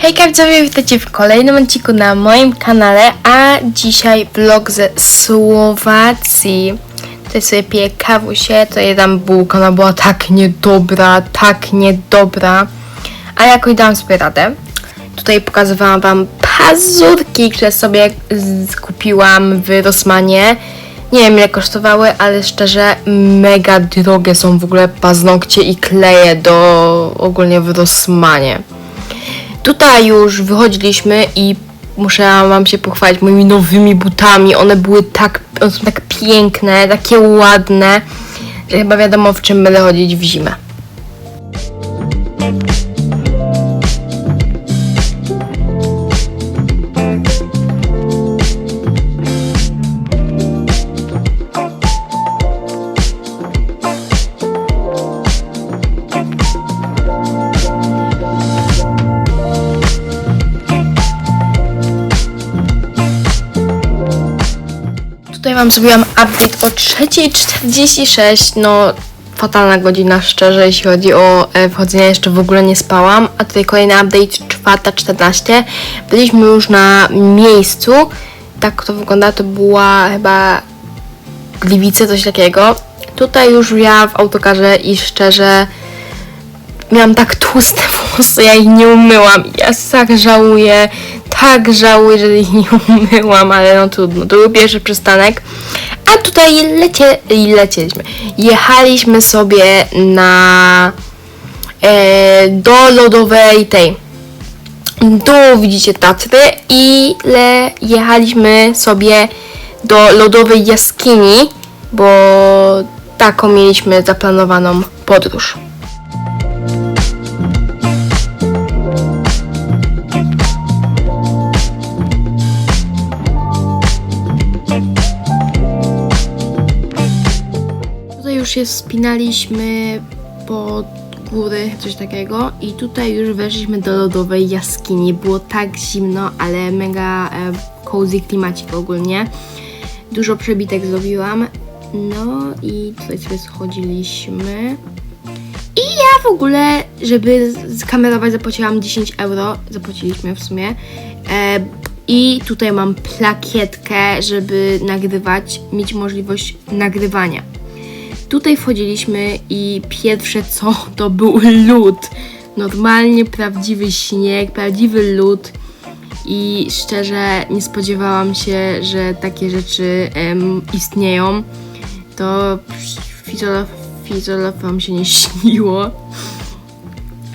Hejka widzowie, witajcie w kolejnym odcinku na moim kanale, a dzisiaj vlog ze Słowacji. Tutaj sobie piję kawusie, to jedam bułkę, ona była tak niedobra, tak niedobra, a jakoś dałam sobie radę. Tutaj pokazywałam wam pazurki, które sobie kupiłam w Rosmanie. Nie wiem ile kosztowały, ale szczerze mega drogie są w ogóle paznokcie i kleje do ogólnie w Rosmanie. Tutaj już wychodziliśmy i muszę wam się pochwalić moimi nowymi butami. One były tak, one są tak piękne, takie ładne, że chyba wiadomo w czym będę chodzić w zimę. Tutaj wam zrobiłam update o 3.46, no fatalna godzina szczerze, jeśli chodzi o e, wchodzenie, jeszcze w ogóle nie spałam, a tutaj kolejny update 4.14, byliśmy już na miejscu, tak to wygląda, to była chyba Gliwice, coś takiego. Tutaj już ja w autokarze i szczerze miałam tak tłuste włosy, ja ich nie umyłam. Ja tak żałuję, tak żałuję, że ich nie umyłam, ale no trudno. To był pierwszy przystanek. A tutaj lecie, lecieliśmy. Jechaliśmy sobie na e, do lodowej tej. Tu widzicie Tatry i le, jechaliśmy sobie do lodowej jaskini, bo taką mieliśmy zaplanowaną podróż. Się wspinaliśmy po góry, coś takiego i tutaj już weszliśmy do lodowej jaskini. Było tak zimno, ale mega e, cozy klimacik ogólnie. Dużo przebitek zrobiłam. No i tutaj sobie schodziliśmy. I ja w ogóle, żeby skamerować, zapłaciłam 10 euro. Zapłaciliśmy w sumie. E, I tutaj mam plakietkę, żeby nagrywać, mieć możliwość nagrywania. Tutaj wchodziliśmy i pierwsze co to był lód. Normalnie prawdziwy śnieg, prawdziwy lód. I szczerze nie spodziewałam się, że takie rzeczy em, istnieją. To wam się nie śniło.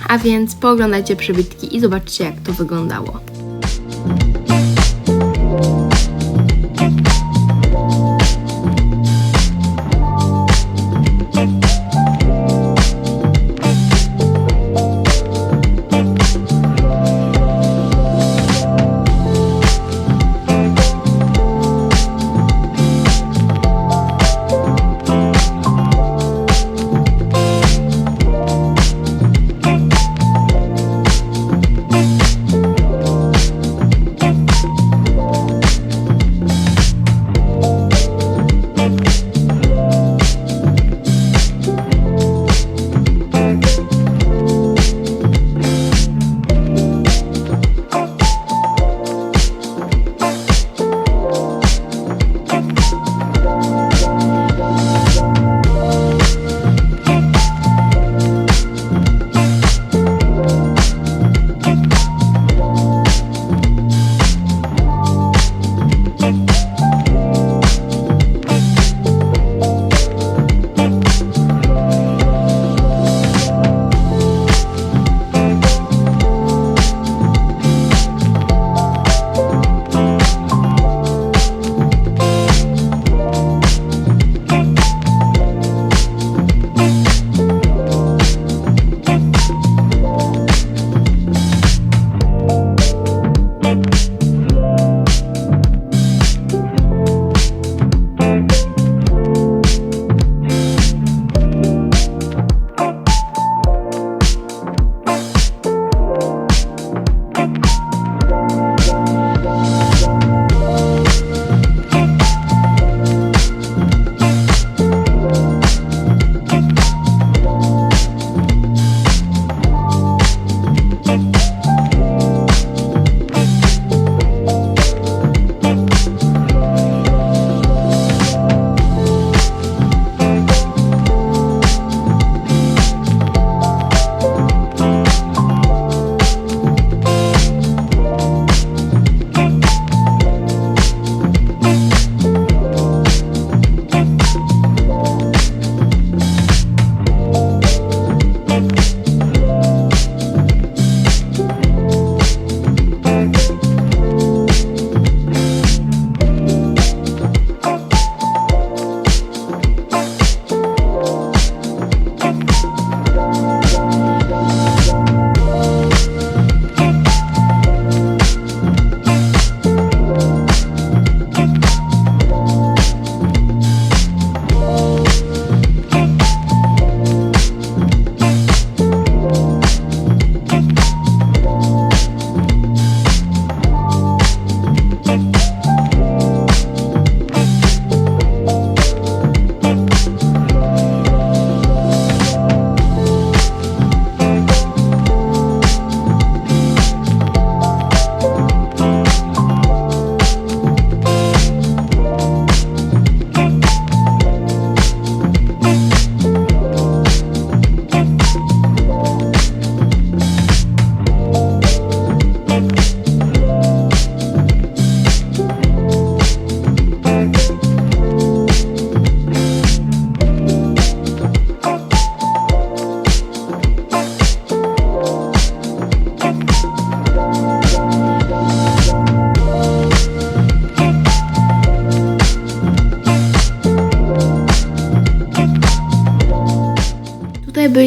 A więc pooglądajcie przybytki i zobaczcie jak to wyglądało.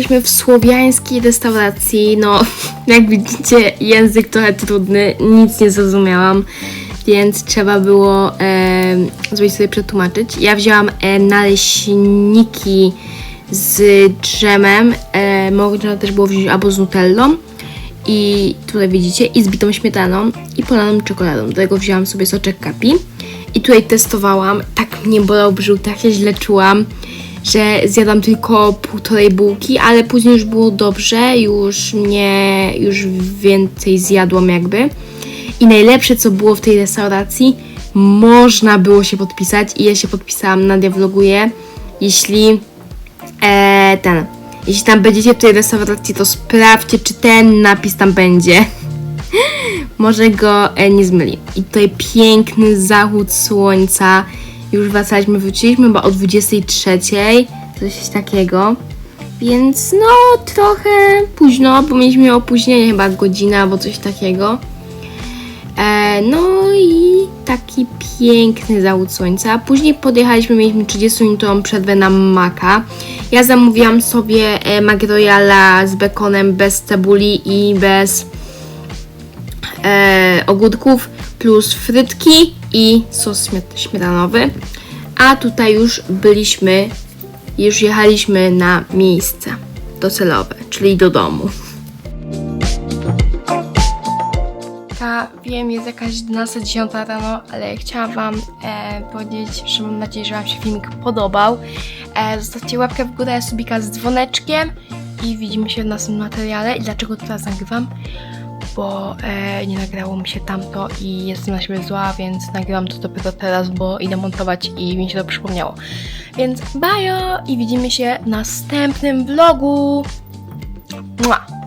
W słowiańskiej restauracji. No, jak widzicie, język trochę trudny, nic nie zrozumiałam, więc trzeba było e, zrobić sobie przetłumaczyć. Ja wzięłam e, naleśniki z drzemem, e, można też było wziąć albo z nutellą. I tutaj widzicie, i z bitą śmietaną i polaną czekoladą. Do tego wzięłam sobie soczek kapi. I tutaj testowałam, tak mnie bolał brzuch, tak się źle czułam, że zjadłam tylko półtorej bułki, ale później już było dobrze, już mnie, już więcej zjadłam jakby. I najlepsze co było w tej restauracji, można było się podpisać i ja się podpisałam, Nadia vloguje, jeśli e, ten, jeśli tam będziecie w tej restauracji, to sprawdźcie, czy ten napis tam będzie. Może go e, nie zmyli. I tutaj piękny zachód słońca. Już wracaliśmy, wróciliśmy chyba o 23, coś takiego. Więc no, trochę późno, bo mieliśmy opóźnienie chyba godzina albo coś takiego. E, no i taki piękny zachód słońca. Później podjechaliśmy, mieliśmy 30-minutową przerwę na maka. Ja zamówiłam sobie e, z bekonem bez cebuli i bez e, ogórków, plus frytki i sos śmiet- śmietanowy. A tutaj już byliśmy, już jechaliśmy na miejsce docelowe, czyli do domu. Wiem, jest jakaś 12-10 rano, ale chciałam Wam e, powiedzieć, że mam nadzieję, że Wam się filmik podobał. E, zostawcie łapkę w górę, subika z dzwoneczkiem i widzimy się w następnym materiale. I dlaczego teraz nagrywam? Bo e, nie nagrało mi się tamto i jestem na siebie zła, więc nagrywam to dopiero teraz, bo idę montować i mi się to przypomniało. Więc bajo i widzimy się w następnym vlogu. Mua.